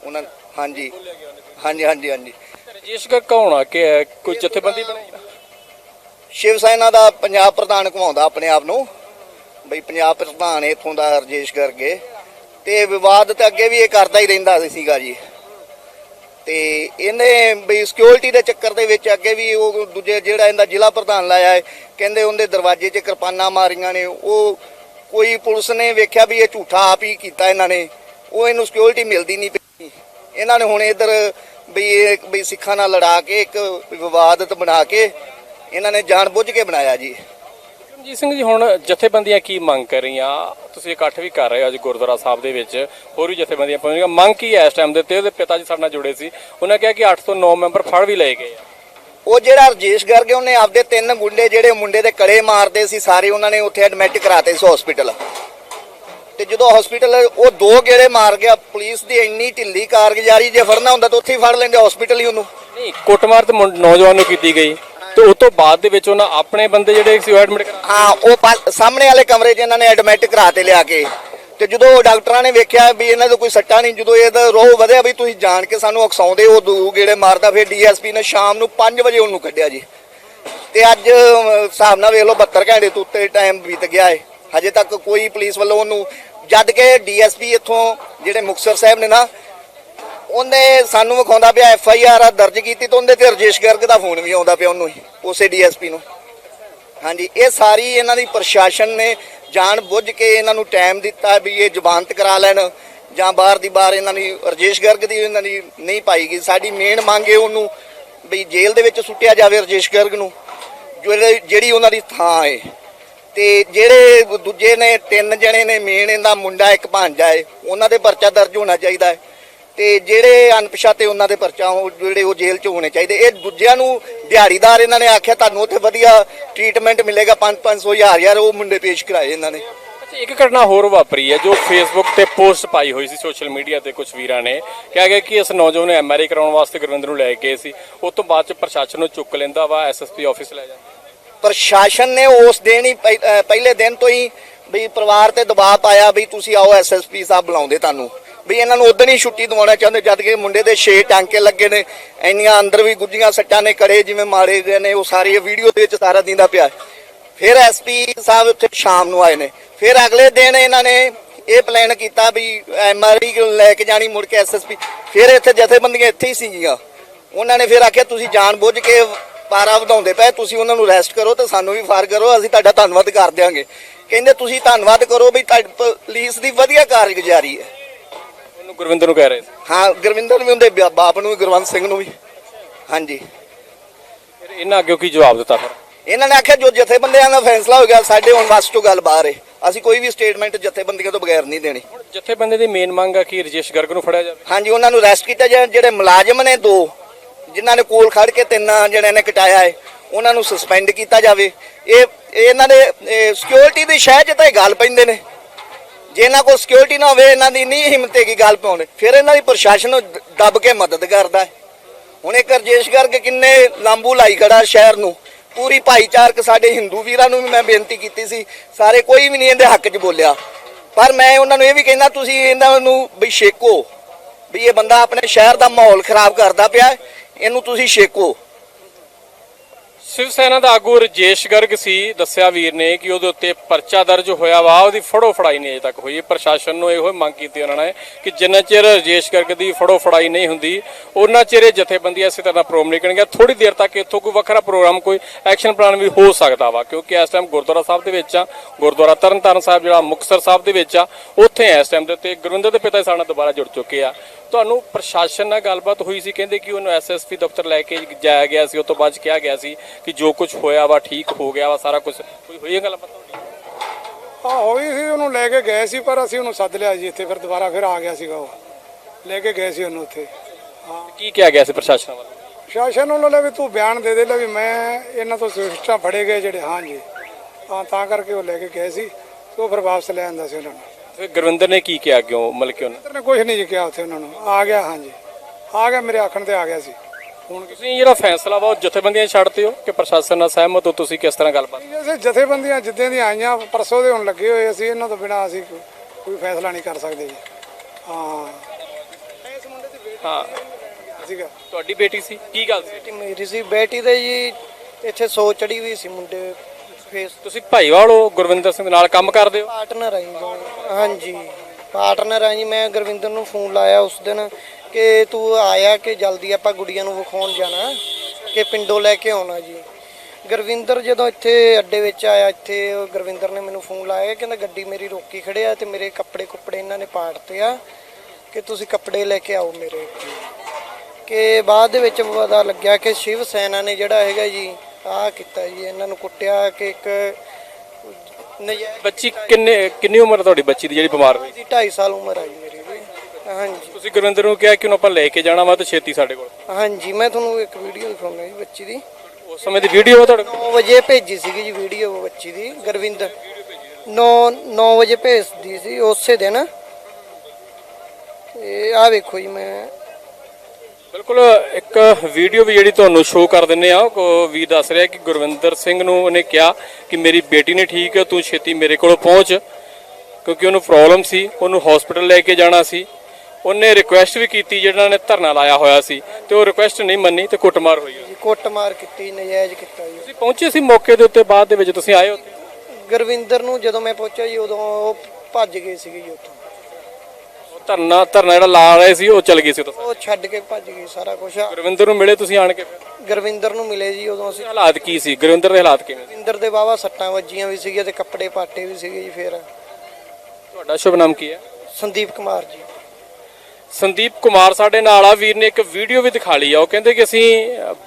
ਉਹਨਾਂ ਹਾਂਜੀ। ਹਾਂਜੀ ਹਾਂਜੀ ਹਾਂਜੀ। ਰਜੇਸ਼ ਕੌਣ ਆ? ਕਿ ਕੋਈ ਜਥੇਬੰਦੀ ਬਣਾਈ ਸ਼ਿਵ ਸੈਨਾ ਦਾ ਪੰਜਾਬ ਪ੍ਰਧਾਨ ਘੁਮਾਉਂਦਾ ਆਪਣੇ ਆਪ ਨੂੰ। ਬਈ ਪੰਜਾਬ ਪ੍ਰਧਾਨ ਇਥੋਂ ਦਾ ਰਜੇਸ਼ ਗਰਗੇ ਤੇ ਵਿਵਾਦ ਤੇ ਅੱਗੇ ਵੀ ਇਹ ਕਰਦਾ ਹੀ ਰਹਿੰਦਾ ਸੀਗਾ ਜੀ। ਤੇ ਇਹਨੇ ਬਈ ਸਿਕਿਉਰਿਟੀ ਦੇ ਚੱਕਰ ਦੇ ਵਿੱਚ ਅੱਗੇ ਵੀ ਉਹ ਦੂਜੇ ਜਿਹੜਾ ਇਹਦਾ ਜ਼ਿਲ੍ਹਾ ਪ੍ਰਧਾਨ ਲਾਇਆ ਹੈ ਕਹਿੰਦੇ ਉਹਦੇ ਦਰਵਾਜ਼ੇ 'ਚ ਕਿਰਪਾਨਾਂ ਮਾਰੀਆਂ ਨੇ। ਉਹ ਕੋਈ ਪੁਲਿਸ ਨੇ ਵੇਖਿਆ ਵੀ ਇਹ ਝੂਠਾ ਆਪ ਹੀ ਕੀਤਾ ਇਹਨਾਂ ਨੇ। ਉਹ ਇਹਨੂੰ ਸਿਕਿਉਰਿਟੀ ਮਿਲਦੀ ਨਹੀਂ ਇਹਨਾਂ ਨੇ ਹੁਣ ਇਧਰ ਵੀ ਇਹ ਵੀ ਸਿੱਖਾਂ ਨਾਲ ਲੜਾ ਕੇ ਇੱਕ ਵਿਵਾਦਤ ਬਣਾ ਕੇ ਇਹਨਾਂ ਨੇ ਜਾਣਬੁੱਝ ਕੇ ਬਣਾਇਆ ਜੀ। ਵਿਕਰਮਜੀਤ ਸਿੰਘ ਜੀ ਹੁਣ ਜਥੇਬੰਦੀਆਂ ਕੀ ਮੰਗ ਕਰ ਰਹੀਆਂ? ਤੁਸੀਂ ਇਕੱਠ ਵੀ ਕਰ ਰਹੇ ਹੋ ਅੱਜ ਗੁਰਦੁਆਰਾ ਸਾਹਿਬ ਦੇ ਵਿੱਚ। ਹੋਰ ਵੀ ਜਥੇਬੰਦੀਆਂ ਪਹੁੰਚੀਆਂ ਮੰਗ ਕੀ ਹੈ ਇਸ ਟਾਈਮ ਦੇ ਤੇ ਉਹਦੇ ਪਿਤਾ ਜੀ ਸਾਡੇ ਨਾਲ ਜੁੜੇ ਸੀ। ਉਹਨਾਂ ਕਿਹਾ ਕਿ 8 ਤੋਂ 9 ਮੈਂਬਰ ਫੜ ਵੀ ਲਏ ਗਏ ਆ। ਉਹ ਜਿਹੜਾ ਰਜੇਸ਼ ਗਰਗ ਉਹਨੇ ਆਪਦੇ ਤਿੰਨ ਗੁੰਡੇ ਜਿਹੜੇ ਮੁੰਡੇ ਦੇ ਕੜੇ ਮਾਰਦੇ ਸੀ ਸਾਰੇ ਉਹਨਾਂ ਨੇ ਉੱਥੇ ਐਡਮਿਟ ਕਰਾਤੇ ਸੀ ਹਸਪੀਟਲ ਤੇ ਜਦੋਂ ਹਸਪੀਟਲ ਉਹ ਦੋ ਗੇੜੇ ਮਾਰ ਗਿਆ ਪੁਲਿਸ ਦੀ ਇੰਨੀ ਢਿੱਲੀ ਕਾਰਗੁਜ਼ਾਰੀ ਜੇ ਫੜਨਾ ਹੁੰਦਾ ਤਾਂ ਉੱਥੇ ਹੀ ਫੜ ਲੈਂਦੇ ਹਸਪੀਟਲ ਹੀ ਉਹਨੂੰ। ਨਹੀਂ ਕੁੱਟਮਾਰ ਤੇ ਨੌਜਵਾਨ ਨੂੰ ਕੀਤੀ ਗਈ। ਤੇ ਉਸ ਤੋਂ ਬਾਅਦ ਦੇ ਵਿੱਚ ਉਹਨਾਂ ਆਪਣੇ ਬੰਦੇ ਜਿਹੜੇ ਸੀ ਉਹ ਐਡਮਿਟ ਕਰਾ ਹਾਂ ਉਹ ਸਾਹਮਣੇ ਵਾਲੇ ਕਮਰੇ 'ਚ ਇਹਨਾਂ ਨੇ ਐਡਮਿਟ ਕਰਾਤੇ ਲਿਆ ਕੇ। ਤੇ ਜਦੋਂ ਡਾਕਟਰਾਂ ਨੇ ਵੇਖਿਆ ਵੀ ਇਹਨਾਂ ਦਾ ਕੋਈ ਸੱਟਾ ਨਹੀਂ ਜਦੋਂ ਇਹਦਾ ਰੋਹ ਵਧਿਆ ਵੀ ਤੁਸੀਂ ਜਾਣ ਕੇ ਸਾਨੂੰ ਉਕਸਾਉਂਦੇ ਹੋ ਦੂ ਗੇੜੇ ਮਾਰਦਾ ਫਿਰ ਡੀਐਸਪੀ ਨੇ ਸ਼ਾਮ ਨੂੰ 5 ਵਜੇ ਉਹਨੂੰ ਕੱਢਿਆ ਜੀ। ਤੇ ਅੱਜ ਹਿਸਾਬ ਨਾਲ ਵੇਖ ਲਓ 72 ਘੰਟੇ ਤੋਂ ਉੱਤੇ ਟਾਈਮ ਬੀਤ ਗਿਆ ਹੈ ਹਜੇ ਤੱਕ ਕੋਈ ਪੁਲਿਸ ਵੱਲੋਂ ਉਹਨੂੰ ਜਦ ਕਿ ਡੀਐਸਪੀ ਇੱਥੋਂ ਜਿਹੜੇ ਮੁਕਤਸਰ ਸਾਹਿਬ ਨੇ ਨਾ ਉਹਨੇ ਸਾਨੂੰ ਵਿਖਾਉਂਦਾ ਪਿਆ ਐਫ ਆਈ ਆਰ ਦਰਜ ਕੀਤੀ ਤਾਂ ਉਹਦੇ ਤੇ ਰਜੇਸ਼ ਗਰਗ ਦਾ ਫੋਨ ਵੀ ਆਉਂਦਾ ਪਿਆ ਉਹਨੂੰ ਹੀ, ਉਸੇ ਡੀਐਸਪੀ ਨੂੰ। ਹਾਂਜੀ ਇਹ ਸਾਰੀ ਇਹਨਾਂ ਦੀ ਪ੍ਰਸ਼ਾਸਨ ਨੇ ਜਾਣ ਬੁੱਝ ਕੇ ਇਹਨਾਂ ਨੂੰ ਟਾਈਮ ਦਿੱਤਾ ਵੀ ਇਹ ਜ਼ਮਾਨਤ ਕਰਾ ਲੈਣ ਜਾਂ ਬਾਹਰ ਦੀ ਬਾਹਰ ਇਹਨਾਂ ਦੀ ਰਜੇਸ਼ ਗਰਗ ਦੀ ਇਹਨਾਂ ਦੀ ਨਹੀਂ ਪਾਈ ਗਈ। ਸਾਡੀ ਮੇਨ ਮੰਗ ਹੈ ਉਹਨੂੰ ਵੀ ਜੇਲ੍ਹ ਦੇ ਵਿੱਚ ਸੁੱਟਿਆ ਜਾਵੇ ਰਜੇਸ਼ ਗਰਗ ਨੂੰ ਜਿਹੜੇ ਜਿਹੜੀ ਉਹਨਾਂ ਦੀ ਥਾਂ ਹੈ। ਤੇ ਜਿਹੜੇ ਦੂਜੇ ਨੇ, ਤਿੰਨ ਜਣੇ ਨੇ ਮੇਨ ਇਹਦਾ ਮੁੰਡਾ, ਇੱਕ ਭਾਂਜਾ ਹੈ ਉਹਨਾਂ ਦੇ ਪਰਚਾ ਦਰਜ ਹੋਣਾ ਚਾਹੀਦਾ ਹੈ ਤੇ ਜਿਹੜੇ ਅਣਪਛਾਤੇ ਉਹਨਾਂ ਦੇ ਪਰਚਾ ਜਿਹੜੇ ਉਹ ਜੇਲ੍ਹ 'ਚ ਹੋਣੇ ਚਾਹੀਦੇ। ਇਹ ਦੂਜਿਆਂ ਨੂੰ ਦਿਹਾੜੀਦਾਰ ਇਹਨਾਂ ਨੇ ਆਖਿਆ, ਤੁਹਾਨੂੰ ਉੱਥੇ ਵਧੀਆ ਟ੍ਰੀਟਮੈਂਟ ਮਿਲੇਗਾ 5-500 ਹਜ਼ਾਰ ਹਜ਼ਾਰ, ਉਹ ਮੁੰਡੇ ਪੇਸ਼ ਕਰਾਏ ਇਹਨਾਂ ਨੇ। ਇੱਕ ਘਟਨਾ ਹੋਰ ਵਾਪਰੀ ਹੈ, ਜੋ ਫੇਸਬੁੱਕ ਤੇ ਪੋਸਟ ਪਾਈ ਹੋਈ ਸੀ, ਸੋਸ਼ਲ ਮੀਡੀਆ ਤੇ ਕੁਝ ਵੀਰਾਂ ਨੇ। ਕਿਹਾ ਗਿਆ ਕਿ ਇਸ ਨੌਜਵਾਨ ਨੂੰ ਐਮਆਰਆਈ ਕਰਾਉਣ ਵਾਸਤੇ ਗੁਰਵਿੰਦਰ ਨੂੰ ਲੈ ਗਏ ਸੀ। ਉਸ ਤੋਂ ਬਾਅਦ ਚ ਪ੍ਰਸ਼ਾਸਨ ਨੂੰ ਚੁੱਕ ਲੈਂਦਾ ਵਾ ਐਸਐਸਪੀ ਆਫਿਸ ਲੈ ਜਾਂਦਾ। ਪ੍ਰਸ਼ਾਸਨ ਨੇ ਉਸ ਦਿਨ ਹੀ ਪਹਿ- ਪਹਿਲੇ ਦਿਨ ਤੋਂ ਹੀ ਵੀ ਪਰਿਵਾਰ ਤੇ ਦਬਾਅ ਪਾਇਆ ਵੀ ਤੁਸੀਂ ਆਓ ਐਸਐਸਪੀ ਸਾਹਿਬ ਬੁਲਾਉਂਦੇ ਤੁਹਾਨੂੰ। ਵੀ ਇਹਨਾਂ ਨੂੰ ਉਦੋਂ ਹੀ ਛੁੱਟੀ ਦਿਵਾਉਣਾ ਚਾਹੁੰਦੇ, ਜਦ ਕਿ ਮੁੰਡੇ ਦੇ 6 ਟਾਂਕੇ ਲੱਗੇ ਨੇ, ਇੰਨੀਆਂ ਅੰਦਰ ਵੀ ਗੁੱਜੀਆਂ ਸੱਟਾਂ ਨੇ ਕੜੇ ਜਿਵੇਂ ਮਾਰੇ ਗਏ ਨੇ, ਉਹ ਸਾਰੀ ਵੀਡੀਓ ਦੇ ਵਿੱਚ ਸਾਰਾ ਦਿੰਦਾ ਪਿਆ। ਫਿਰ ਐਸਪੀ ਸਾਹਿਬ ਉੱਥੇ ਸ਼ਾਮ ਨੂੰ ਆਏ ਨੇ। ਫਿਰ ਅਗਲੇ ਦਿਨ ਇਹਨਾਂ ਨੇ ਇਹ ਪਲਾਨ ਕੀਤਾ ਵੀ ਐਮਆਰਆਈ ਲੈ ਕੇ ਜਾਣੀ, ਮੁੜ ਕੇ ਐਸਐਸਪੀ ਫਿਰ ਇੱਥੇ ਜਥੇਬੰਦੀਆਂ ਇੱਥੇ ਹੀ ਸੀਗੀਆਂ। ਉਹਨਾਂ ਨੇ ਫਿਰ ਆਖਿਆ, ਤੁਸੀਂ ਜਾਣ ਬੁੱਝ ਕੇ ਪਾਰਾ ਵਧਾਉਂਦੇ ਪਏ ਤੁਸੀਂ ਉਹਨਾਂ ਨੂੰ ਅਰੈਸਟ ਕਰੋ ਤੇ ਸਾਨੂੰ ਵੀ ਫਾਰ ਕਰੋ ਅਸੀਂ ਤੁਹਾਡਾ ਧੰਨਵਾਦ ਕਰ ਦਿਆਂਗੇ। ਕਹਿੰਦੇ ਤੁਸੀਂ ਧੰਨਵਾਦ ਕਰੋ ਵੀ ਤੁਹਾਡੀ ਪੁਲਿਸ ਦੀ ਵਧੀਆ ਕਾਰਗੁਜ਼ਾਰੀ ਹੈ। ਉਹਨੂੰ ਗੁਰਵਿੰਦਰ ਨੂੰ ਕਹਿ ਰਹੇ ਸੀ। ਹਾਂ ਗੁਰਵਿੰਦਰ ਵੀ ਉਹਦੇ ਬਾਪ ਨੂੰ ਵੀ ਗੁਰਵੰਤ ਸਿੰਘ ਨੂੰ ਵੀ। ਹਾਂਜੀ। ਫਿਰ ਇਹਨਾਂ ਅੱਗੇ ਕੀ ਜਵਾਬ ਦਿੱਤਾ ਫਿਰ? ਇਹਨਾਂ ਨੇ ਆਖਿਆ ਜੋ ਜਥੇਬੰਦੀਆਂ ਦਾ ਫੈਸਲਾ ਹੋ ਗਿਆ ਸਾਡੇ ਹੁਣ ਵੱਸ ਤੋਂ ਗੱਲ ਬਾਹਰ ਹੈ ਅਸੀਂ ਕੋਈ ਵੀ ਸਟੇਟਮੈਂਟ ਜਥੇਬੰਦੀਆਂ ਤੋਂ ਬਗੈਰ ਨਹੀਂ ਦੇਣੀ। ਹੁਣ ਜਥੇਬੰਦੀ ਦੀ ਮੇਨ ਮੰਗ ਆ ਕਿ ਰਜੇਸ਼ ਗਰਗ ਨੂੰ ਫੜਿਆ ਜਾਵੇ। ਹਾਂਜੀ ਉਹਨਾਂ ਨੂੰ ਅਰੈਸਟ ਕੀਤਾ ਜਾਏ। ਜਿਹੜੇ ਮੁਲਾਜ਼ਮ ਨੇ ਦੋ ਜਿਨ੍ਹਾਂ ਨੇ ਕੋਲ ਖੜ ਕੇ ਤਿੰਨਾਂ ਜਣਿਆਂ ਨੇ ਕਟਾਇਆ ਹੈ, ਉਹਨਾਂ ਨੂੰ ਸਸਪੈਂਡ ਕੀਤਾ ਜਾਵੇ। ਇਹ ਇਹਨਾਂ ਦੇ ਸਿਕਿਉਰਿਟੀ ਦੀ ਸ਼ਹਿ 'ਚ ਤਾਂ ਇਹ ਗੱਲ ਪੈਂਦੇ ਨੇ। ਜੇ ਇਹਨਾਂ ਕੋਲ ਸਿਕਿਉਰਿਟੀ ਨਾ ਹੋਵੇ, ਇਹਨਾਂ ਦੀ ਨਹੀਂ ਹਿੰਮਤ ਹੈਗੀ ਗੱਲ ਪਾਉਣ। ਫਿਰ ਇਹਨਾਂ ਦੀ ਪ੍ਰਸ਼ਾਸਨ ਦੱਬ ਕੇ ਮਦਦ ਕਰਦਾ ਹੁਣ ਇਹ ਕਰਜੇਸ਼ ਕਰਕੇ ਕਿੰਨੇ ਲਾਂਬੂ ਲਾਈ ਖੜਾ ਸ਼ਹਿਰ ਨੂੰ। ਪੂਰੀ ਭਾਈਚਾਰਕ ਸਾਡੇ ਹਿੰਦੂ ਵੀਰਾਂ ਨੂੰ ਵੀ ਮੈਂ ਬੇਨਤੀ ਕੀਤੀ ਸੀ। ਸਾਰੇ ਕੋਈ ਵੀ ਨਹੀਂ ਇਹਦੇ ਹੱਕ 'ਚ ਬੋਲਿਆ। ਪਰ ਮੈਂ ਉਹਨਾਂ ਨੂੰ ਇਹ ਵੀ ਕਹਿੰਦਾ, ਤੁਸੀਂ ਇਹਨਾਂ ਨੂੰ ਵੀ ਛੇਕੋ। ਵੀ ਇਹ ਬੰਦਾ ਆਪਣੇ ਸ਼ਹਿਰ ਦਾ ਮਾਹੌਲ ਖਰਾਬ ਕਰਦਾ ਪਿਆ ਹੈ, ਇਹਨੂੰ ਤੁਸੀਂ ਛੇਕੋ ਸ਼ਿਵ ਸੈਨਾ ਦਾ ਆਗੂ ਰਜੇਸ਼ ਗਰਗ ਸੀ, ਦੱਸਿਆ ਵੀਰ ਨੇ ਕਿ ਉਹਦੇ ਉੱਤੇ ਪਰਚਾ ਦਰਜ ਹੋਇਆ ਵਾ, ਉਹਦੀ ਫੜੋ ਫੜਾਈ ਨਹੀਂ ਅਜੇ ਤੱਕ ਹੋਈ। ਪ੍ਰਸ਼ਾਸਨ ਨੂੰ ਇਹੋ ਹੀ ਮੰਗ ਕੀਤੀ ਉਹਨਾਂ ਨੇ ਕਿ ਜਿੰਨਾ ਚਿਰ ਰਜੇਸ਼ ਗਰਗ ਦੀ ਫੜੋ ਫੜਾਈ ਨਹੀਂ ਹੁੰਦੀ, ਉਹਨਾਂ ਚਿਰ ਇਹ ਜਥੇਬੰਦੀਆਂ ਇਸੇ ਤਰ੍ਹਾਂ ਪ੍ਰੋਗਰਾਮ ਨਹੀਂ ਕਰਨਗੀਆਂ। ਥੋੜੀ ਦੇਰ ਤੱਕ ਇੱਥੋਂ ਕੋਈ ਵੱਖਰਾ ਪ੍ਰੋਗਰਾਮ, ਕੋਈ ਐਕਸ਼ਨ ਪਲਾਨ ਵੀ ਹੋ ਸਕਦਾ ਵਾ, ਕਿਉਂਕਿ ਇਸ ਟਾਈਮ ਗੁਰਦੁਆਰਾ ਸਾਹਿਬ ਦੇ ਵਿੱਚ ਆ, ਗੁਰਦੁਆਰਾ ਤਰਨਤਾਰਨ ਸਾਹਿਬ, ਜਿਹੜਾ ਮੁਕਤਸਰ ਸਾਹਿਬ ਦੇ ਵਿੱਚ ਆ, ਉੱਥੇ ਇਸ ਟਾਈਮ ਦੇ ਉੱਤੇ ਗੁਰਵਿੰਦਰ ਦੇ ਪਿਤਾ ਸਾਡੇ ਨਾਲ ਦੁਬਾਰਾ ਜੁੜ ਚੁੱਕੇ ਆ। ਤੁਹਾਨੂੰ ਪ੍ਰਸ਼ਾਸਨ ਨਾਲ ਗੱਲਬਾਤ ਹੋਈ ਸੀ, ਕਹਿੰਦੇ ਕਿ ਉਹਨੂੰ ਐਸਐਸਪੀ ਦਫ਼ਤਰ ਲੈ ਕੇ ਜਾਇਆ ਗਿਆ ਸੀ, ਉਸ ਤੋਂ ਬਾਅਦ 'ਚ ਕਿਹਾ ਗਿਆ ਸੀ ਕਿ ਜੋ ਕੁਝ ਹੋਇਆ ਵਾ ਠੀਕ ਹੋ ਗਿਆ ਵਾ ਸਾਰਾ ਕੁਝ ਕੋਈ ਹੋਈ ਹੈ ਗੱਲਬਾਤ ਤੁਹਾਡੀ ਹਾਂ ਹੋਈ ਸੀ ਉਹਨੂੰ ਲੈ ਕੇ ਗਏ ਸੀ ਪਰ ਅਸੀਂ ਉਹਨੂੰ ਸੱਦ ਲਿਆ ਜੀ ਇੱਥੇ ਫਿਰ ਦੁਬਾਰਾ ਫਿਰ ਆ ਗਿਆ ਸੀਗਾ ਉਹ। ਲੈ ਕੇ ਗਏ ਸੀ ਉਹਨੂੰ ਉੱਥੇ। ਹਾਂ। ਕੀ ਕਿਹਾ ਗਿਆ ਸੀ ਪ੍ਰਸ਼ਾਸਨ ਵੱਲੋਂ? ਸ਼ਾਸਨ ਉਹਨਾਂ ਲੈ ਵੀ ਤੂੰ ਬਿਆਨ ਦੇ ਦੇ ਲੈ ਵੀ ਮੈਂ ਇਹਨਾਂ ਤੋਂ ਸਿਸਟਮ ਫੜੇ ਗਏ ਜਿਹੜੇ ਹਾਂ ਜੀ। ਹਾਂ ਤਾਂ ਕਰਕੇ ਉਹ ਲੈ ਕੇ ਗਏ ਸੀ ਤੇ ਉਹ ਫਿਰ ਵਾਪਸ ਲੈ ਆਂਦਾ ਸੀ ਉਹਨਾਂ ਨੂੰ। ਫਿਰ ਗੁਰਵਿੰਦਰ ਨੇ ਕੀ ਕਿਹਾ ਕਿਉਂ ਮਤਲਬ ਕਿ ਉਹਨੇ? ਨੇ ਕੁਝ ਨਹੀਂ ਜੀ ਕਿਹਾ ਉੱਥੇ ਉਹਨਾਂ ਨੂੰ। ਆ ਗਿਆ ਹਾਂ ਜੀ। ਆ ਗਿਆ ਮੇਰੇ ਆਖਣ ਤੇ ਆ ਗਿਆ ਸੀ। ਹੁਣ ਤੁਸੀਂ ਜਿਹੜਾ ਫੈਸਲਾ ਵਾ ਉਹ ਜਥੇਬੰਦੀਆਂ ਛੱਡਦੇ ਹੋ ਕਿ ਪ੍ਰਸ਼ਾਸਨ ਨਾਲ ਸਹਿਮਤ ਹੋ ਤੁਸੀਂ ਕਿਸ ਤਰ੍ਹਾਂ ਗੱਲਬਾਤ? ਜੈਸੇ ਜਥੇਬੰਦੀਆਂ ਜਿੱਦਾਂ ਦੀਆਂ ਆਈਆਂ ਪਰਸੋਂ ਦੇ ਹੁਣ ਲੱਗੇ ਹੋਏ ਅਸੀਂ ਇਹਨਾਂ ਤੋਂ ਬਿਨਾ ਅਸੀਂ ਕੋਈ- ਕੋਈ ਫੈਸਲਾ ਨਹੀਂ ਕਰ ਸਕਦੇ ਜੀ। ਹਾਂ। ਹਾਂ। ਸੀਗਾ ਤੁਹਾਡੀ ਬੇਟੀ ਸੀ? ਕੀ ਗੱਲ ਸੀ? ਬੇਟੀ ਮੇਰੀ ਸੀ। ਬੇਟੀ ਦੇ ਜੀ ਇੱਥੇ ਸੋ ਚੜੀ ਹੋਈ ਸੀ ਮੁੰਡੇ ਫੇਸ ਤੁਸੀਂ ਭਾਈਵਾਲ ਹੋ ਗੁਰਵਿੰਦਰ ਸਿੰਘ ਦੇ ਨਾਲ ਕੰਮ ਕਰਦੇ ਹੋ? ਪਾਰਟਨਰ ਹਾਂਜੀ। ਪਾਰਟਨਰ ਆਈ ਮੈਂ ਗੁਰਵਿੰਦਰ ਨੂੰ ਫੋਨ ਲਾਇਆ ਉਸ ਦਿਨ। ਕਿ ਤੂੰ ਆਇਆ ਕਿ ਜਲਦੀ ਆਪਾਂ ਗੁੜੀਆਂ ਨੂੰ ਵਿਖਾਉਣ ਜਾਣਾ ਕਿ ਪਿੰਡੋਂ ਲੈ ਕੇ ਆਉਣਾ ਜੀ। ਗੁਰਵਿੰਦਰ ਜਦੋਂ ਇੱਥੇ ਅੱਡੇ ਵਿੱਚ ਆਇਆ ਇੱਥੇ ਗੁਰਵਿੰਦਰ ਨੇ ਮੈਨੂੰ ਫੋਨ ਲਾਇਆ ਕਹਿੰਦਾ ਗੱਡੀ ਮੇਰੀ ਰੋਕੀ ਖੜਿਆ ਤੇ ਮੇਰੇ ਕੱਪੜੇ ਕੁੱਪੜੇ ਇਹਨਾਂ ਨੇ ਪਾੜਤੇ ਆ ਕਿ ਤੁਸੀਂ ਕੱਪੜੇ ਲੈ ਕੇ ਆਓ ਮੇਰੇ ਕਿ ਬਾਅਦ ਦੇ ਵਿੱਚ ਪਤਾ ਲੱਗਿਆ ਕਿ ਸ਼ਿਵ ਸੈਨਾ ਨੇ ਜਿਹੜਾ ਹੈਗਾ ਜੀ ਆਹ ਕੀਤਾ ਜੀ ਇਹਨਾਂ ਨੂੰ ਕੁੱਟਿਆ ਕਿ ਇੱਕ ਬੱਚੀ ਕਿੰਨੇ ਕਿੰਨੀ ਉਮਰ ਤੁਹਾਡੀ ਬੱਚੀ ਦੀ ਜਿਹੜੀ ਬਿਮਾਰ ਹੋਈ? ਦੀ 2.5 ਸਾਲ ਉਮਰ ਆ ਜੀ ਹਾਂਜੀ। ਤੁਸੀਂ ਗੁਰਵਿੰਦਰ ਨੂੰ ਕਿਹਾ ਕਿ ਉਹਨੂੰ ਆਪਾਂ ਲੈ ਕੇ ਜਾਣਾ ਵਾ ਤੇ ਛੇਤੀ ਸਾਡੇ ਕੋਲ। ਹਾਂਜੀ ਮੈਂ ਤੁਹਾਨੂੰ ਇੱਕ ਵੀਡੀਓ ਦਿਖਾਉਣਾ ਜੀ ਬੱਚੀ ਦੀ। ਉਸ ਸਮੇਂ ਦੀ ਵੀਡੀਓ ਆ ਤੁਹਾਡੇ ਕੋਲ? 9 ਵਜੇ ਭੇਜੀ ਸੀਗੀ ਜੀ ਵੀਡੀਓ ਬੱਚੀ ਦੀ ਗੁਰਵਿੰਦਰ। 9 9 ਵਜੇ ਭੇਜਦੀ ਸੀ ਉਸੇ ਦਿਨ। ਇਹ ਆ ਵੇਖੋ ਜੀ ਮੈਂ। ਬਿਲਕੁਲ ਇੱਕ ਵੀਡੀਓ ਵੀ ਜਿਹੜੀ ਤੁਹਾਨੂੰ ਸ਼ੋਅ ਕਰ ਦਿੰਨੇ ਆ ਉਹ ਵੀ ਦੱਸ ਰਿਹਾ ਕਿ ਗੁਰਵਿੰਦਰ ਸਿੰਘ ਨੂੰ ਉਹਨੇ ਕਿਹਾ ਕਿ ਮੇਰੀ ਬੇਟੀ ਨੇ ਠੀਕ ਹੈ ਤੂੰ ਛੇਤੀ ਮੇਰੇ ਕੋਲ ਪਹੁੰਚ। ਕਿਉਂਕਿ ਉਹਨੂੰ ਪ੍ਰੋਬਲਮ ਸੀ ਉਹਨੂੰ ਹਸਪੀਟਲ ਲੈ ਕੇ ਜਾਣਾ ਸੀ। ਉਹਨੇ ਰਿਕੁਐਸਟ ਵੀ ਕੀਤੀ ਜਿਹੜਾ ਨੇ ਧਰਨਾ ਲਾਇਆ ਹੋਇਆ ਸੀ ਤੇ ਉਹ ਰਿਕੁਐਸਟ ਨਹੀਂ ਮੰਨੀ ਤੇ ਕੁੱਟਮਾਰ ਹੋਈ ਜੀ ਕੁੱਟਮਾਰ ਕੀਤੀ ਨਜਾਇਜ਼ ਕੀਤਾ ਜੀ। ਤੁਸੀਂ ਪਹੁੰਚੇ ਸੀ ਮੌਕੇ ਦੇ ਉੱਤੇ ਬਾਅਦ ਦੇ ਵਿੱਚ ਤੁਸੀਂ ਆਏ ਉੱਥੇ? ਗੁਰਵਿੰਦਰ ਨੂੰ ਜਦੋਂ ਮੈਂ ਪਹੁੰਚਿਆ ਜੀ ਉਦੋਂ ਉਹ ਭੱਜ ਗਏ ਸੀਗੇ ਜੀ ਉੱਥੋਂ। ਉਹ ਧਰਨਾ ਧਰਨਾ ਜਿਹੜਾ ਲਾ ਰਹੇ ਸੀ ਉਹ ਚੱਲ ਗਈ ਸੀ ਉੱਥੇ? ਉਹ ਛੱਡ ਕੇ ਭੱਜ ਗਏ ਸਾਰਾ ਕੁਝ ਗੁਰਵਿੰਦਰ ਨੂੰ ਮਿਲੇ ਤੁਸੀਂ ਆਣ ਕੇ ਗੁਰਵਿੰਦਰ ਨੂੰ ਮਿਲੇ ਜੀ ਉਦੋਂ ਅਸੀਂ। ਹਾਲਾਤ ਕੀ ਸੀ? ਗੁਰਵਿੰਦਰ ਦੇ ਹਾਲਾਤ ਕਿਵੇਂ ਸੀ? ਗੁਰਵਿੰਦਰ ਦੇ ਵਾਵਾ ਸੱਟਾਂ ਵੱਜੀਆਂ ਵੀ ਸੀਗੀਆਂ ਤੇ ਕੱਪੜੇ ਪਾਟੇ ਵੀ ਸੀਗੇ ਜੀ ਫੇਰ। ਤੁਹਾਡਾ ਸ਼ੁਭ ਨਾਮ ਕੀ ਹੈ? ਸੰਦੀਪ ਕੁਮਾਰ ਜੀ। ਸੰਦੀਪ ਕੁਮਾਰ ਸਾਡੇ ਨਾਲ ਆ, ਵੀਰ ਨੇ ਇੱਕ ਵੀਡੀਓ ਵੀ ਦਿਖਾ ਲਈ ਆ। ਉਹ ਕਹਿੰਦੇ ਕਿ ਅਸੀਂ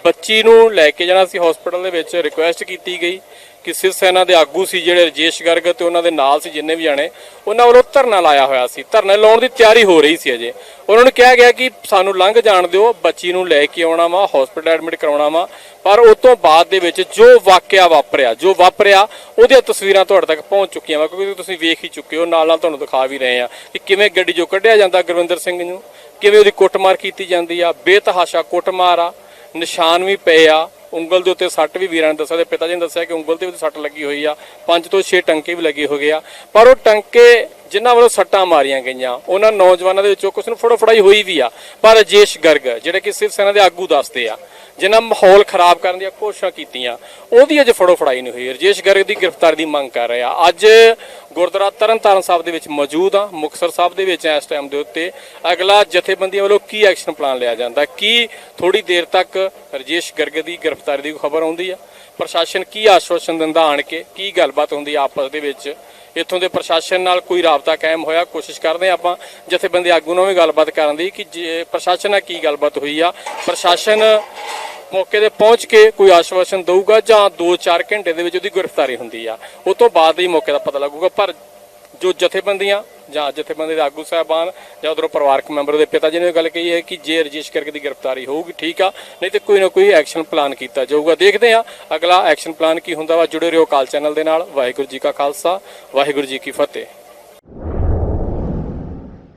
ਬੱਚੀ ਨੂੰ ਲੈ ਕੇ ਜਾਣਾ ਸੀ ਹਸਪੀਟਲ ਦੇ ਵਿੱਚ ਰਿਕੁਐਸਟ ਕੀਤੀ ਗਈ। ਕਿ ਸਿਵ ਸੈਨਾ ਦੇ ਆਗੂ ਸੀ ਜਿਹੜੇ ਰਜੇਸ਼ ਗਰਗ ਤੇ ਉਹਨਾਂ ਦੇ ਨਾਲ ਸੀ ਜਿੰਨੇ ਵੀ ਜਾਣੇ, ਉਹਨਾਂ ਵੱਲੋਂ ਧਰਨਾ ਲਾਇਆ ਹੋਇਆ ਸੀ। ਧਰਨਾ ਲਾਉਣ ਦੀ ਤਿਆਰੀ ਹੋ ਰਹੀ ਸੀ ਅਜੇ। ਉਹਨਾਂ ਨੂੰ ਕਿਹਾ ਗਿਆ ਕਿ ਸਾਨੂੰ ਲੰਘ ਜਾਣ ਦਿਓ, ਬੱਚੀ ਨੂੰ ਲੈ ਕੇ ਆਉਣਾ ਵਾ ਹਸਪੀਟਲ ਐਡਮਿਟ ਕਰਾਉਣਾ ਵਾ। ਪਰ ਉਸ ਤੋਂ ਬਾਅਦ ਦੇ ਵਿੱਚ ਜੋ ਵਾਕਿਆ ਵਾਪਰਿਆ, ਜੋ ਵਾਪਰਿਆ, ਉਹਦੀਆਂ ਤਸਵੀਰਾਂ ਤੁਹਾਡੇ ਤੱਕ ਪਹੁੰਚ ਚੁੱਕੀਆਂ ਵਾ, ਕਿਉਂਕਿ ਤੁਸੀਂ ਵੇਖ ਹੀ ਚੁੱਕੇ ਹੋ ਨਾਲ ਨਾਲ ਤੁਹਾਨੂੰ ਦਿਖਾ ਵੀ ਰਹੇ ਆ ਕਿ ਕਿਵੇਂ ਗੱਡੀ ਚੋਂ ਕੱਢਿਆ ਜਾਂਦਾ ਗੁਰਵਿੰਦਰ ਸਿੰਘ ਨੂੰ, ਕਿਵੇਂ ਉਹਦੀ ਕੁੱਟਮਾਰ ਕੀਤੀ ਜਾਂਦੀ ਆ, ਬੇਤਹਾਸ਼ਾ ਕੁੱਟਮਾਰ ਆ, ਨਿਸ਼ਾਨ ਵੀ ਪਏ ਆ। ਉਂਗਲ ਦੇ ਉੱਤੇ ਸੱਟ ਵੀ ਵੀਰਾਂ ਨੇ ਦੱਸਿਆ ਤੇ ਪਿਤਾ ਜੀ ਨੇ ਦੱਸਿਆ ਕਿ ਉਂਗਲ ਤੇ ਵੀ ਸੱਟ ਲੱਗੀ ਹੋਈ ਆ। ਪੰਜ ਤੋਂ 6 ਟੰਕੇ ਵੀ ਲੱਗੇ ਹੋਏ ਆ। ਪਰ ਉਹ ਟੰਕੇ ਜਿਨ੍ਹਾਂ ਵੱਲੋਂ ਸੱਟਾਂ ਮਾਰੀਆਂ ਗਈਆਂ, ਉਹਨਾਂ ਨੌਜਵਾਨਾਂ ਦੇ ਵਿੱਚੋਂ ਕੁਝ ਨੂੰ ਫੜੋ ਫੜਾਈ ਹੋਈ ਵੀ ਆ। ਪਰ ਰਜੇਸ਼ ਗਰਗ, ਜਿਹੜੇ ਕਿ ਸਿਵ ਸੈਨਾ ਦੇ ਆਗੂ ਦੱਸਦੇ ਆ ਜਿਨ੍ਹਾਂ ਮਾਹੌਲ ਖਰਾਬ ਕਰਨ ਦੀਆਂ ਕੋਸ਼ਿਸ਼ਾਂ ਕੀਤੀਆਂ, ਉਹਦੀ ਅਜੇ ਫੜੋ ਫੜਾਈ ਨਹੀਂ ਹੋਈ। ਰਜੇਸ਼ ਗਰਗ ਦੀ ਗ੍ਰਿਫਤਾਰੀ ਦੀ ਮੰਗ ਕਰ ਰਿਹਾ। ਅੱਜ ਗੁਰਦੁਆਰਾ ਤਰਨਤਾਰਨ ਸਾਹਿਬ ਦੇ ਵਿੱਚ ਮੌਜੂਦ ਆ ਮੁਕਤਸਰ ਸਾਹਿਬ ਦੇ ਵਿੱਚ ਇਸ ਟਾਈਮ ਦੇ ਉੱਤੇ। ਅਗਲਾ ਜਥੇਬੰਦੀਆਂ ਵੱਲੋਂ ਕੀ ਐਕਸ਼ਨ ਪਲਾਨ ਲਿਆ ਜਾਂਦਾ? ਕੀ ਥੋੜੀ ਦੇਰ ਤੱਕ ਰਜੇਸ਼ ਗਰਗ ਦੀ ਗ੍ਰਿਫਤਾਰੀ ਦੀ ਖਬਰ ਆਉਂਦੀ ਆ? ਪ੍ਰਸ਼ਾਸਨ ਕੀ ਆਸ਼ਵਾਸਨ ਦਿੰਦਾ ਆਣ ਕੇ? ਕੀ ਗੱਲਬਾਤ ਹੁੰਦੀ ਆਪਸ ਦੇ ਵਿੱਚ? ਇੱਥੋਂ ਦੇ ਪ੍ਰਸ਼ਾਸਨ ਨਾਲ ਕੋਈ ਰਾਬਤਾ ਕਾਇਮ ਹੋਇਆ? ਕੋਸ਼ਿਸ਼ ਕਰਦੇ ਹਾਂ ਆਪਾਂ ਜਥੇਬੰਦੀ ਆਗੂ ਨਾਲ ਵੀ ਗੱਲਬਾਤ ਕਰਨ ਦੀ ਕਿ ਜੇ ਪ੍ਰਸ਼ਾਸਨ ਨਾਲ ਕੀ ਗੱਲਬਾਤ ਹੋਈ ਆ। ਪ੍ਰਸ਼ਾਸਨ ਮੌਕੇ ਤੇ ਪਹੁੰਚ ਕੇ ਕੋਈ ਆਸ਼ਵਾਸਨ ਦੇਊਗਾ ਜਾਂ 2-4 ਘੰਟੇ ਦੇ ਵਿੱਚ ਉਹਦੀ ਗ੍ਰਿਫਤਾਰੀ ਹੁੰਦੀ ਆ। ਉਸ ਤੋਂ ਬਾਅਦ ਹੀ ਮੌਕੇ ਦਾ ਪਤਾ ਲੱਗੂਗਾ। ਪਰ ਜੋ ਜਥੇਬੰਦੀਆਂ ਜਾਂ ਜਥੇਬੰਦੀ ਦੇ ਆਗੂ ਸਾਹਿਬਾਨ ਜਾਂ ਉਧਰੋਂ ਪਰਿਵਾਰਕ ਮੈਂਬਰ ਦੇ ਪਿਤਾ ਜੀ ਨੇ ਗੱਲ ਕਹੀ ਹੈ ਕਿ ਜੇ ਰਜਿਸਟਰ ਕਰਕੇ ਦੀ ਗ੍ਰਿਫਤਾਰੀ ਹੋਊਗੀ, ਠੀਕ ਆ। ਨਹੀਂ ਤੇ ਕੋਈ ਨਾ ਕੋਈ ਐਕਸ਼ਨ ਪਲਾਨ ਕੀਤਾ ਜਾਊਗਾ। ਦੇਖਦੇ ਆ ਅਗਲਾ ਐਕਸ਼ਨ ਪਲਾਨ ਕੀ ਹੁੰਦਾ ਵਾ। ਜੁੜੇ ਰਹੋ ਕਾਲ ਚੈਨਲ ਦੇ ਨਾਲ। ਵਾਹਿਗੁਰੂ ਜੀ ਕਾ ਖਾਲਸਾ, ਵਾਹਿਗੁਰੂ ਜੀ ਕੀ ਫਤਿਹ।